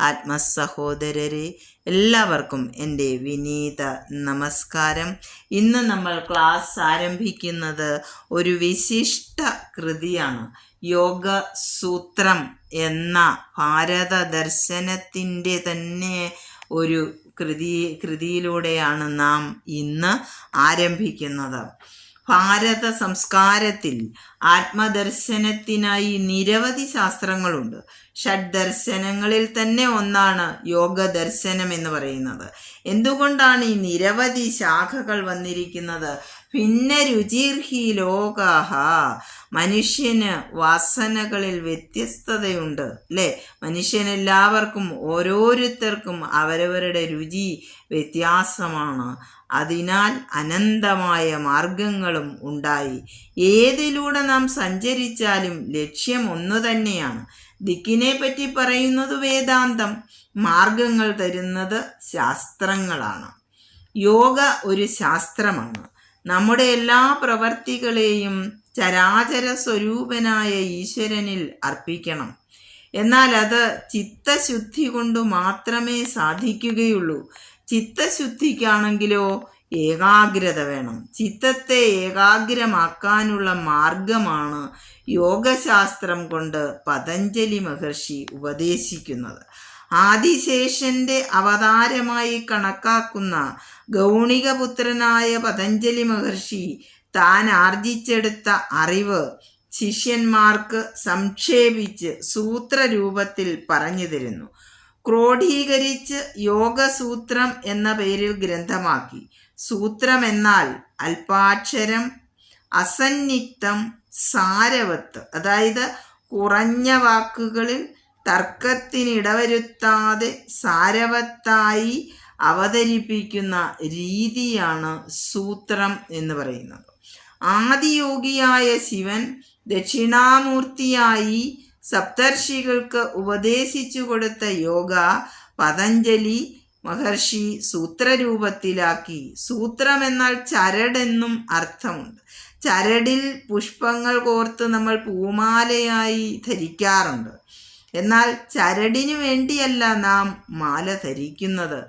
ആത്മസഹോദരരെ എല്ലാവർക്കും എന്റെ വിനീത നമസ്കാരം. ഇന്ന് നമ്മൾ ക്ലാസ് ആരംഭിക്കുന്നത് ഒരു വിശിഷ്ട കൃതിയാണ്. യോഗ സൂത്രം എന്ന ഭാരത ദർശനത്തിന്റെ തന്നെ ഒരു കൃതി കൃതിയിലൂടെയാണ് നാം ഇന്ന് ആരംഭിക്കുന്നത്. ഭാരത സംസ്കാരത്തിൽ ആത്മദർശനത്തിനായി നിരവധി ശാസ്ത്രങ്ങളുണ്ട്. ഷഡ് ദർശനങ്ങളിൽ തന്നെ ഒന്നാണ് യോഗ ദർശനം എന്ന് പറയുന്നത്. എന്തുകൊണ്ടാണ് ഈ നിരവധി ശാഖകൾ വന്നിരിക്കുന്നത്? ഭിന്ന രുചിർഹി ലോകാഹ മനുഷ്യന് വാസനകളിൽ വ്യത്യസ്തതയുണ്ട് അല്ലേ? മനുഷ്യനെല്ലാവർക്കും ഓരോരുത്തർക്കും അവരവരുടെ രുചി വ്യത്യാസമാണ്. അതിനാൽ അനന്തമായ മാർഗങ്ങളും ഉണ്ടായി. ഏതിലൂടെ നാം സഞ്ചരിച്ചാലും ലക്ഷ്യം ഒന്നു തന്നെയാണ്. ദിക്കിനെ പറ്റി പറയുന്നത് വേദാന്തം. മാർഗങ്ങൾ തരുന്നത് ശാസ്ത്രങ്ങളാണ്. യോഗ ഒരു ശാസ്ത്രമാണ്. നമ്മുടെ എല്ലാ പ്രവർത്തികളെയും ചരാചര സ്വരൂപനായ ഈശ്വരനിൽ അർപ്പിക്കണം. എന്നാൽ അത് ചിത്തശുദ്ധി കൊണ്ട് മാത്രമേ സാധിക്കുകയുള്ളൂ. ചിത്തശുദ്ധിക്കാണെങ്കിലോ ഏകാഗ്രത വേണം. ചിത്തത്തെ ഏകാഗ്രമാക്കാനുള്ള മാർഗമാണ് യോഗശാസ്ത്രം കൊണ്ട് പതഞ്ജലി മഹർഷി ഉപദേശിക്കുന്നത്. ആദിശേഷന്റെ അവതാരമായി കണക്കാക്കുന്ന ഗൗണികപുത്രനായ പതഞ്ജലി മഹർഷി താൻ ആർജിച്ചെടുത്ത അറിവ് ശിഷ്യന്മാർക്ക് സംക്ഷേപിച്ച് സൂത്രരൂപത്തിൽ പറഞ്ഞു തരുന്നു. ക്രോഡീകരിച്ച് യോഗസൂത്രം എന്ന പേരിൽ ഗ്രന്ഥമാക്കി. സൂത്രം എന്നാൽ അല്പാക്ഷരം അസന്നിഗ്ധം സാരവത്ത്. അതായത് കുറഞ്ഞ വാക്കുകളിൽ തർക്കത്തിനിടവരുത്താതെ സാരവത്തായി അവതരിപ്പിക്കുന്ന രീതിയാണ് സൂത്രം എന്ന് പറയുന്നത്. ആദിയോഗിയായ ശിവൻ ദക്ഷിണാമൂർത്തിയായി സപ്തർഷികൾക്ക് ഉപദേശിച്ചു കൊടുത്ത യോഗ പതഞ്ജലി മഹർഷി സൂത്രരൂപത്തിലാക്കി. സൂത്രം എന്നാൽ ചരടെന്നും അർത്ഥമുണ്ട്. ചരടിൽ പുഷ്പങ്ങൾ കോർത്ത് നമ്മൾ പൂമാലയായി ധരിക്കാറുണ്ട്. എന്നാൽ ചരടിനു വേണ്ടിയല്ല നാം മാല ധരിക്കുന്നത്.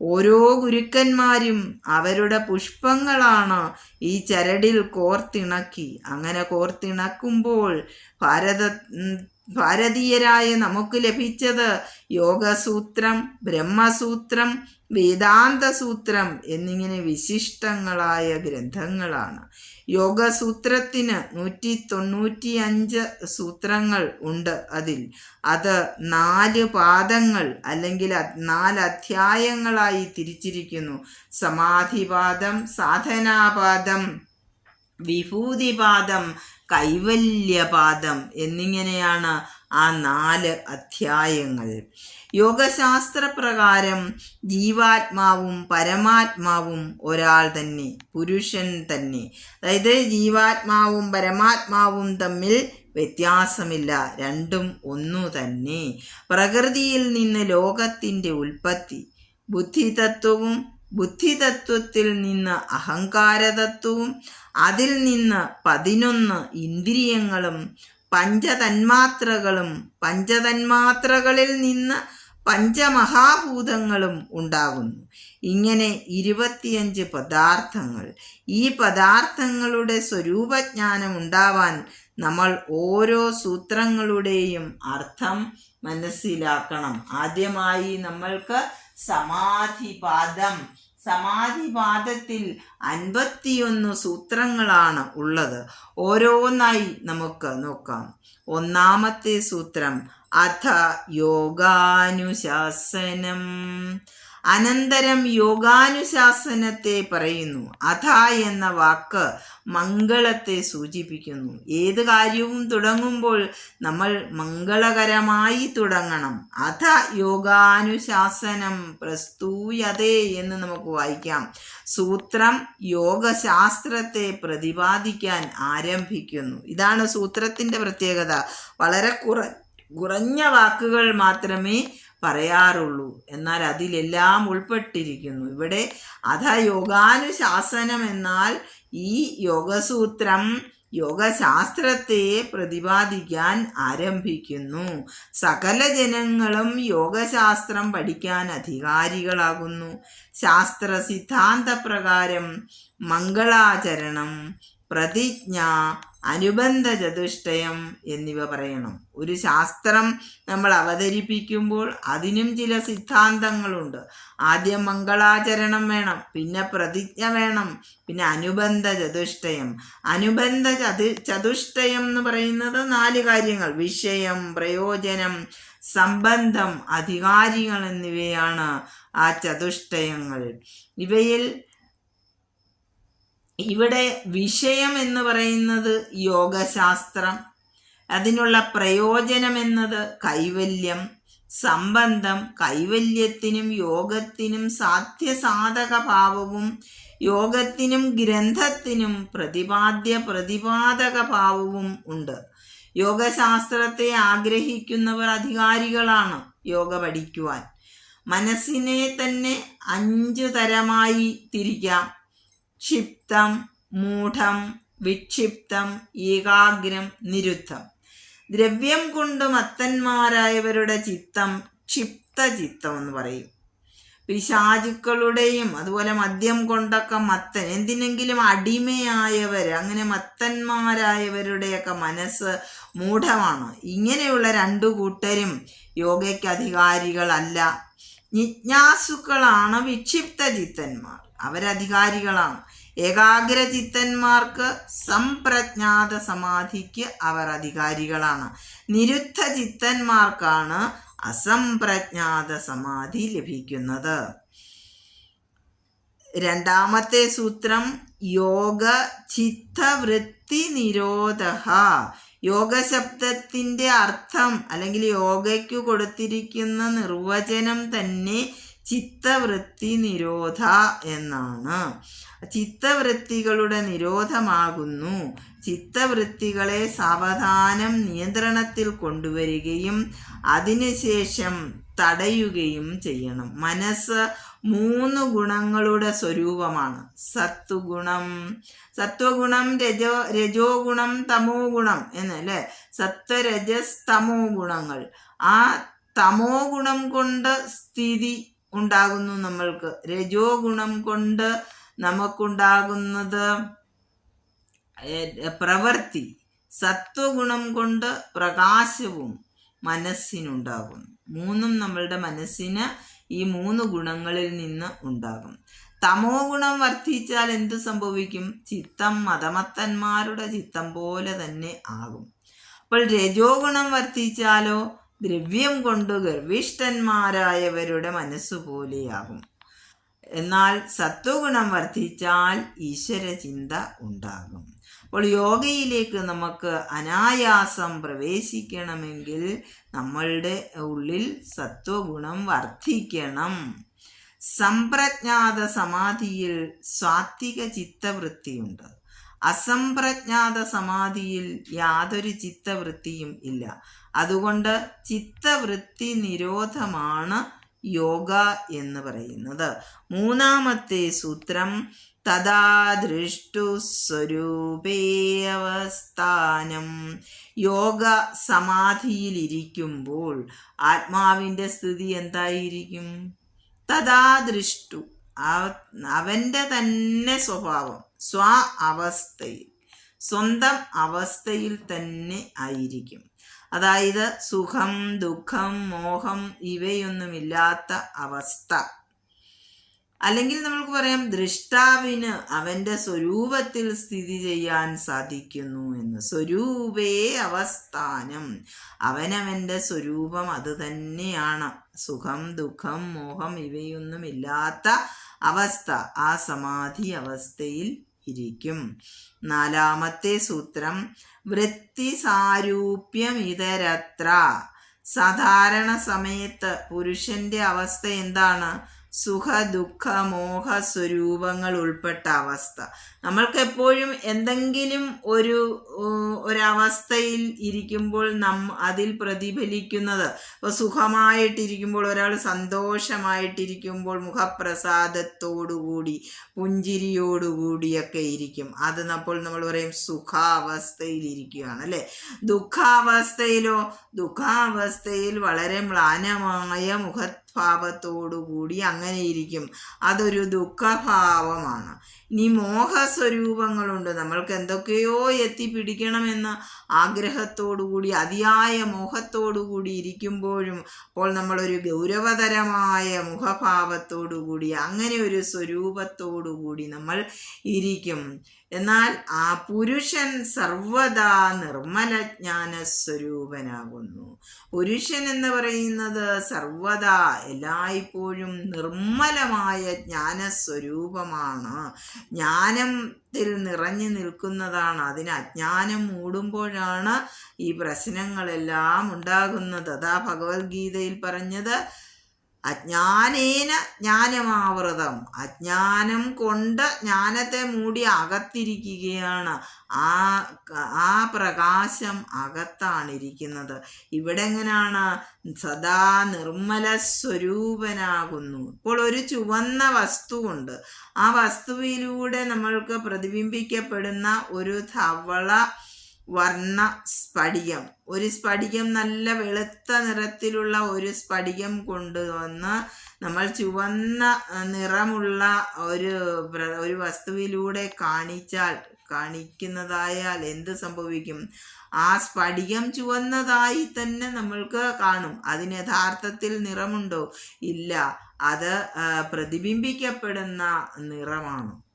ഓരോ ഗുരുക്കന്മാരും അവരുടെ പുഷ്പങ്ങളാണ് ഈ ചരടിൽ കോർത്തിണക്കി. അങ്ങനെ കോർത്തിണക്കുമ്പോൾ ഭാരത ഭാരതീയരായ നമുക്ക് ലഭിച്ചത് യോഗസൂത്രം ബ്രഹ്മസൂത്രം വേദാന്തസൂത്രം എന്നിങ്ങനെ വിശിഷ്ടങ്ങളായ ഗ്രന്ഥങ്ങളാണ്. യോഗസൂത്രത്തിന് നൂറ്റി തൊണ്ണൂറ്റി അഞ്ച് സൂത്രങ്ങൾ ഉണ്ട് അതിൽ. അത് നാല് പാദങ്ങൾ അല്ലെങ്കിൽ നാല് അധ്യായങ്ങളായി തിരിച്ചിരിക്കുന്നു. സമാധിപാദം സാധനാപാദം വിഭൂതിപാദം കൈവല്യപാദം എന്നിങ്ങനെയാണ് ആ നാല് അധ്യായങ്ങൾ. യോഗശാസ്ത്രപ്രകാരം ജീവാത്മാവും പരമാത്മാവും ഒരാൾ തന്നെ പുരുഷൻ തന്നെ. അതായത് ജീവാത്മാവും പരമാത്മാവും തമ്മിൽ വ്യത്യാസമില്ല രണ്ടും ഒന്നു തന്നെ. പ്രകൃതിയിൽ നിന്ന് ലോകത്തിന്റെ ഉൽപ്പത്തി ബുദ്ധിതത്വവും ബുദ്ധിതത്വത്തിൽ നിന്ന് അഹങ്കാരതത്വവും അതിൽ നിന്ന് പതിനൊന്ന് ഇന്ദ്രിയങ്ങളും പഞ്ചതന്മാത്രകളും പഞ്ചതന്മാത്രകളിൽ നിന്ന് പഞ്ചമഹാഭൂതങ്ങളും ഉണ്ടാകുന്നു. ഇങ്ങനെ ഇരുപത്തിയഞ്ച് പദാർത്ഥങ്ങൾ. ഈ പദാർത്ഥങ്ങളുടെ സ്വരൂപജ്ഞാനം ഉണ്ടാവാൻ നമ്മൾ ഓരോ സൂത്രങ്ങളുടെയും അർത്ഥം മനസ്സിലാക്കണം. ആദ്യമായി നമ്മൾക്ക് സമാധിപാദം. സമാധിപാദത്തിൽ അൻപത്തിയൊന്ന് സൂത്രങ്ങളാണ് ഉള്ളത്. ഓരോന്നായി നമുക്ക് നോക്കാം. ഒന്നാമത്തെ സൂത്രം അഥ യോഗാനുശാസനം. അനന്തരം യോഗാനുശാസനത്തെ പറയുന്നു. അഥ എന്ന വാക്ക് മംഗളത്തെ സൂചിപ്പിക്കുന്നു. ഏത് കാര്യവും തുടങ്ങുമ്പോൾ നമ്മൾ മംഗളകരമായി തുടങ്ങണം. അഥ യോഗാനുശാസനം പ്രസ്തൂയതേ എന്ന് നമുക്ക് വായിക്കാം. സൂത്രം യോഗശാസ്ത്രത്തെ പ്രതിപാദിക്കാൻ ആരംഭിക്കുന്നു. ഇതാണ് സൂത്രത്തിന്റെ പ്രത്യേകത. വളരെ കുറ കുറഞ്ഞ വാക്കുകൾ മാത്രമേ പറയാറുള്ളൂ. എന്നാൽ അതിലെല്ലാം ഉൾപ്പെട്ടിരിക്കുന്നു. ഇവിടെ അധ യോഗാനുശാസനം എന്നാൽ ഈ യോഗസൂത്രം യോഗശാസ്ത്രത്തെ പ്രതിപാദിക്കാൻ ആരംഭിക്കുന്നു. സകല ജനങ്ങളും യോഗശാസ്ത്രം പഠിക്കാൻ അധികാരികളാകുന്നു. ശാസ്ത്ര സിദ്ധാന്തപ്രകാരം മംഗളാചരണം പ്രതിജ്ഞ അനുബന്ധ ചതുഷ്ടയം എന്നിവ പറയണം. ഒരു ശാസ്ത്രം നമ്മൾ അവതരിപ്പിക്കുമ്പോൾ അതിനും ചില സിദ്ധാന്തങ്ങളുണ്ട്. ആദ്യം മംഗളാചരണം വേണം പിന്നെ പ്രതിജ്ഞ വേണം പിന്നെ അനുബന്ധ ചതുഷ്ടയം അനുബന്ധ ചതു ചതുഷ്ടയം എന്ന് പറയുന്നത് നാല് കാര്യങ്ങൾ. വിഷയം പ്രയോജനം സംബന്ധം അധികാരികൾ എന്നിവയാണ് ആ ചതുഷ്ടയങ്ങൾ. ഇവയിൽ ഇവിടെ വിഷയം എന്ന് പറയുന്നത് യോഗശാസ്ത്രം. അതിനുള്ള പ്രയോജനം എന്നത് കൈവല്യം സംബന്ധം കൈവല്യത്തിനും യോഗത്തിനും സാധ്യസാധക ഭാവവും യോഗത്തിനും ഗ്രന്ഥത്തിനും പ്രതിപാദ്യ പ്രതിപാദക ഭാവവും ഉണ്ട്. യോഗശാസ്ത്രത്തെ ആഗ്രഹിക്കുന്നവർ അധികാരികളാണ് യോഗ പഠിക്കുവാൻ. മനസ്സിനെ തന്നെ അഞ്ചു തരമായി തിരിക്കാം. ക്ഷിപ്തം മൂഢം വിക്ഷിപ്തം ഏകാഗ്രം നിരുദ്ധം. ദ്രവ്യം കൊണ്ട് മത്തന്മാരായവരുടെ ചിത്തം ക്ഷിപ്ത ചിത്തം എന്ന് പറയും. പിശാചുക്കളുടെയും അതുപോലെ മദ്യം കൊണ്ടൊക്കെ മത്തൻ എന്തിനെങ്കിലും അടിമയായവർ അങ്ങനെ മത്തന്മാരായവരുടെയൊക്കെ മനസ്സ് മൂഢമാണ്. ഇങ്ങനെയുള്ള രണ്ടു കൂട്ടരും യോഗയ്ക്ക് അധികാരികളല്ല. ജിജ്ഞാസുക്കളാണ് വിക്ഷിപ്ത ചിത്തന്മാർ അവരധികാരികളാണ്. ഏകാഗ്ര ചിത്തന്മാർക്ക് സംപ്രജ്ഞാത സമാധിക്ക് അവർ അധികാരികളാണ് നിരുദ്ധ ചിത്തന്മാർക്കാണ് അസംപ്രജ്ഞാത സമാധി ലഭിക്കുന്നത്. രണ്ടാമത്തെ സൂത്രം യോഗ ചിത്തവൃത്തി നിരോധ യോഗശബ്ദത്തിന്റെ അർത്ഥം അല്ലെങ്കിൽ യോഗയ്ക്ക് കൊടുത്തിരിക്കുന്ന നിർവചനം തന്നെ ചിത്തവൃത്തി നിരോധ എന്നാണ്. ചിത്തവൃത്തികളുടെ നിരോധമാകുന്നു. ചിത്തവൃത്തികളെ സാവധാനം നിയന്ത്രണത്തിൽ കൊണ്ടുവരികയും അതിനുശേഷം തടയുകയും ചെയ്യണം. മനസ്സ് മൂന്ന് ഗുണങ്ങളുടെ സ്വരൂപമാണ്. സത്വഗുണം സത്വഗുണം രജോ രജോ ഗുണം തമോ ഗുണം എന്നല്ലേ? സത്വരജസ് തമോ ഗുണങ്ങൾ ആ തമോ ഗുണം കൊണ്ട് സ്ഥിതി ഉണ്ടാകുന്നു നമ്മൾക്ക്. രജോ ഗുണം കൊണ്ട് നമുക്കുണ്ടാകുന്നത് പ്രവൃത്തി. സത്വഗുണം കൊണ്ട് പ്രകാശവും മനസ്സിനുണ്ടാകുന്നു. മൂന്നും നമ്മളുടെ മനസ്സിന് ഈ മൂന്ന് ഗുണങ്ങളിൽ നിന്ന് ഉണ്ടാകും. തമോ ഗുണം വർദ്ധിച്ചാൽ എന്ത് സംഭവിക്കും? ചിത്തം മതമത്തന്മാരുടെ ചിത്തം പോലെ തന്നെ ആകും. അപ്പോൾ രജോ ഗുണം വർദ്ധിച്ചാലോ ദ്രവ്യം കൊണ്ട് ഗർഭിഷ്ഠന്മാരായവരുടെ മനസ്സുപോലെയാകും. എന്നാൽ സത്വഗുണം വർദ്ധിച്ചാൽ ഈശ്വര ചിന്ത ഉണ്ടാകും. അപ്പോൾ യോഗയിലേക്ക് നമുക്ക് അനായാസം പ്രവേശിക്കണമെങ്കിൽ നമ്മളുടെ ഉള്ളിൽ സത്വഗുണം വർദ്ധിക്കണം. സംപ്രജ്ഞാത സമാധിയിൽ സ്വാത്വിക ചിത്തവൃത്തിയുണ്ട്. അസംപ്രജ്ഞാത സമാധിയിൽ യാതൊരു ചിത്തവൃത്തിയും ഇല്ല. അതുകൊണ്ട് ചിത്തവൃത്തി നിരോധമാണ് യോഗ എന്ന് പറയുന്നത്. മൂന്നാമത്തെ സൂത്രം തഥാ ദൃഷ്ടു സ്വരൂപേ അവസ്ഥാനം. യോഗ സമാധിയിലിരിക്കുമ്പോൾ ആത്മാവിന്റെ സ്ഥിതി എന്തായിരിക്കും? തഥാ ദൃഷ്ടു അവന്റെ തന്നെ സ്വഭാവം സ്വ അവസ്ഥയിൽ സ്വന്തം അവസ്ഥയിൽ തന്നെ ആയിരിക്കും. അതായത് സുഖം ദുഃഖം മോഹം ഇവയൊന്നുമില്ലാത്ത അവസ്ഥ. അല്ലെങ്കിൽ നമുക്ക് പറയാം ദൃഷ്ടാവിന് അവന്റെ സ്വരൂപത്തിൽ സ്ഥിതി ചെയ്യാൻ സാധിക്കുന്നു എന്ന്. സ്വരൂപേ അവസ്ഥാനം. അവനവന്റെ സ്വരൂപം അത് തന്നെയാണ്. സുഖം ദുഃഖം മോഹം ഇവയൊന്നുമില്ലാത്ത അവസ്ഥ ആ സമാധി അവസ്ഥയിൽ ഇരിക്കും. നാലാമത്തെ സൂത്രം വൃത്തി സാരൂപ്യം ഇതരത്ര സാധാരണ സമയത്ത് പുരുഷന്റെ അവസ്ഥ എന്താണ്? സുഖ ദുഃഖ മോഹ സ്വരൂപങ്ങൾ ഉൾപ്പെട്ട അവസ്ഥ. നമ്മൾക്ക് എപ്പോഴും എന്തെങ്കിലും ഒരു ഒരവസ്ഥയിൽ ഇരിക്കുമ്പോൾ നം അതിൽ പ്രതിഫലിക്കുന്നത്. ഇപ്പോൾ സുഖമായിട്ടിരിക്കുമ്പോൾ ഒരാൾ സന്തോഷമായിട്ടിരിക്കുമ്പോൾ മുഖപ്രസാദത്തോടുകൂടി പുഞ്ചിരിയോടുകൂടിയൊക്കെ ഇരിക്കും. അത് അപ്പോൾ നമ്മൾ പറയും സുഖാവസ്ഥയിൽ ഇരിക്കുകയാണ് അല്ലേ? ദുഃഖാവസ്ഥയിലോ ദുഃഖാവസ്ഥയിൽ വളരെ മ്ലാനമായ മുഖഭാവത്തോടുകൂടി അങ്ങനെ ഇരിക്കും അതൊരു ദുഃഖഭാവമാണ്. ഇനി മോഹസ്വരൂപങ്ങളുണ്ട്. നമ്മൾക്ക് എന്തൊക്കെയോ എത്തിപ്പിടിക്കണമെന്ന ആഗ്രഹത്തോടുകൂടി അതിയായ മോഹത്തോടുകൂടി ഇരിക്കുമ്പോഴും അപ്പോൾ നമ്മളൊരു ഗൗരവതരമായ മുഖഭാവത്തോടുകൂടി അങ്ങനെ ഒരു സ്വരൂപത്തോടുകൂടി നമ്മൾ ഇരിക്കും. എന്നാൽ ആ പുരുഷൻ സർവദാ നിർമ്മല ജ്ഞാന സ്വരൂപനാകുന്നു പുരുഷൻ എന്ന് പറയുന്നത് സർവദാ എല്ലായ്പ്പോഴും നിർമ്മലമായ ജ്ഞാനസ്വരൂപമാണ്. ജ്ഞാനത്തിൽ നിറഞ്ഞു നിൽക്കുന്നതാണ്. അതിന് അജ്ഞാനം മൂടുമ്പോഴാണ് ഈ പ്രശ്നങ്ങളെല്ലാം ഉണ്ടാകുന്നത്. അതാ ഭഗവത്ഗീതയിൽ പറഞ്ഞത് അജ്ഞാനേന ജ്ഞാനമാവൃതം. അജ്ഞാനം കൊണ്ട് ജ്ഞാനത്തെ മൂടി അകത്തിരിക്കുകയാണ്. ആ ആ പ്രകാശം അകത്താണിരിക്കുന്നത്. ഇവിടെ എങ്ങനെയാണ് സദാ നിർമ്മല സ്വരൂപനാകുന്നു ഇപ്പോൾ ഒരു ചുവന്ന വസ്തുവുണ്ട്. ആ വസ്തുവിലൂടെ നമ്മൾക്ക് പ്രതിബിംബിക്കപ്പെടുന്ന ഒരു ധവള വർണ സ്ഫടികം ഒരു സ്ഫടികം നല്ല വെളുത്ത നിറത്തിലുള്ള ഒരു സ്ഫടികം കൊണ്ടുവന്ന് നമ്മൾ ചുവന്ന നിറമുള്ള ഒരു ഒരു വസ്തുവിലൂടെ കാണിച്ചാൽ കാണിക്കുന്നതായാൽ എന്ത് സംഭവിക്കും? ആ സ്ഫടികം ചുവന്നതായി തന്നെ നമ്മൾക്ക് കാണും. അതിന് യഥാർത്ഥത്തിൽ നിറമുണ്ടോ? ഇല്ല. അത് പ്രതിബിംബിക്കപ്പെടുന്ന നിറമാണ്.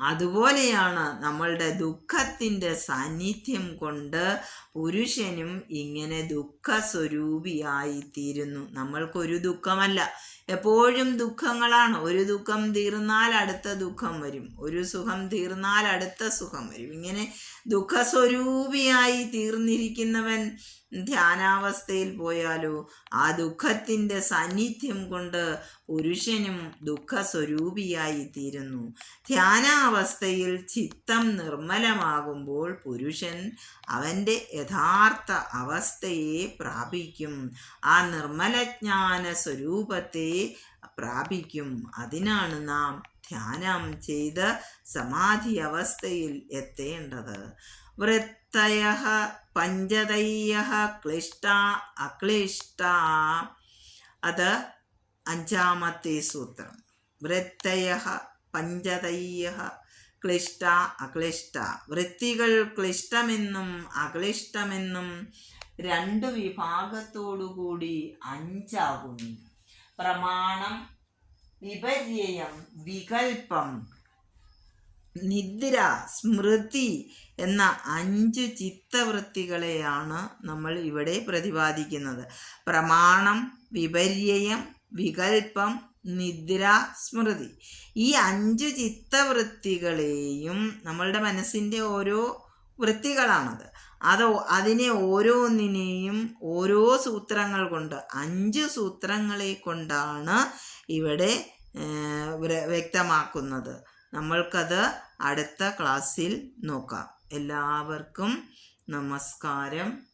അതുപോലെയാണ് നമ്മളുടെ ദുഃഖത്തിന്റെ സാന്നിധ്യം കൊണ്ട് പുരുഷനും ഇങ്ങനെ ദുഃഖ സ്വരൂപിയായി തീരുന്നു നമ്മൾക്കൊരു ദുഃഖമല്ല. എപ്പോഴും ദുഃഖങ്ങളാണ്. ഒരു ദുഃഖം തീർന്നാൽ അടുത്ത ദുഃഖം വരും. ഒരു സുഖം തീർന്നാൽ അടുത്ത സുഖം വരും. ഇങ്ങനെ ദുഃഖസ്വരൂപിയായി തീർന്നിരിക്കുന്നവൻ ധ്യാനാവസ്ഥയിൽ പോയാലോ? ആ ദുഃഖത്തിന്റെ സാന്നിധ്യം കൊണ്ട് പുരുഷനും ദുഃഖസ്വരൂപിയായി തീരുന്നു ധ്യാനാവസ്ഥയിൽ ചിത്തം നിർമ്മലമാകുമ്പോൾ പുരുഷൻ അവന്റെ യഥാർത്ഥ അവസ്ഥയെ പ്രാപിക്കും. ആ നിർമ്മലജ്ഞാന സ്വരൂപത്തെ പ്രാപിക്കും. അതിനാണ് നാം ധ്യാനം ചെയ്ത് സമാധി അവസ്ഥയിൽ എത്തേണ്ടത്. വൃത്തയ പഞ്ചതയ്യ ക്ലിഷ്ട അക്ലിഷ്ട. അത് അഞ്ചാമത്തെ സൂത്രം. വൃത്തയ പഞ്ചതയ്യ ക്ലിഷ്ട അക്ലിഷ്ട. വൃത്തികൾ ക്ലിഷ്ടമെന്നും അക്ലിഷ്ടമെന്നും രണ്ട് വിഭാഗത്തോടുകൂടി അഞ്ചാകുന്നു. പ്രമാണം വിപര്യം വികൽപ്പം. നിദ്ര സ്മൃതി എന്ന അഞ്ച് ചിത്തവൃത്തികളെയാണ് നമ്മൾ ഇവിടെ പ്രതിപാദിക്കുന്നത്. പ്രമാണം വിപര്യം വികൽപ്പം നിദ്ര സ്മൃതി. ഈ അഞ്ച് ചിത്തവൃത്തികളെയും നമ്മളുടെ മനസ്സിന്റെ ഓരോ വൃത്തികളാണത്. അത് അതിനെ ഓരോന്നിനെയും ഓരോ സൂത്രങ്ങൾ കൊണ്ട് അഞ്ച് സൂത്രങ്ങളെ കൊണ്ടാണ് ഇവിടെ വ്യക്തമാക്കുന്നത്. നമ്മൾക്കത് അടുത്ത ക്ലാസ്സിൽ നോക്കാം. എല്ലാവർക്കും നമസ്കാരം.